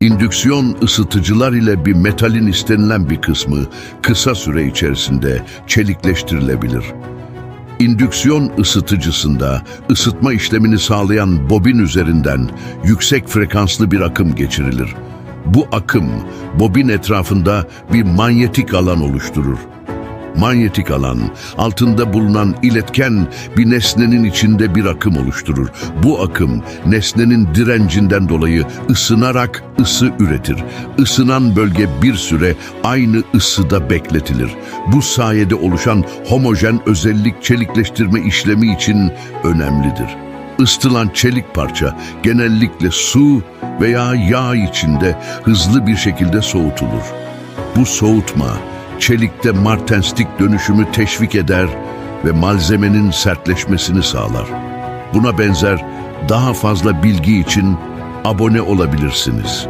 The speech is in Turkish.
İndüksiyon ısıtıcılar ile bir metalin istenilen bir kısmı kısa süre içerisinde çelikleştirilebilir. İndüksiyon ısıtıcısında ısıtma işlemini sağlayan bobin üzerinden yüksek frekanslı bir akım geçirilir. Bu akım bobin etrafında bir manyetik alan oluşturur. Manyetik alan, altında bulunan iletken bir nesnenin içinde bir akım oluşturur. Bu akım, nesnenin direncinden dolayı ısınarak ısı üretir. Isınan bölge bir süre aynı ısıda bekletilir. Bu sayede oluşan homojen özellik çelikleştirme işlemi için önemlidir. Isıtılan çelik parça genellikle su veya yağ içinde hızlı bir şekilde soğutulur. Bu soğutma, çelikte martenstik dönüşümü teşvik eder ve malzemenin sertleşmesini sağlar. Buna benzer daha fazla bilgi için abone olabilirsiniz.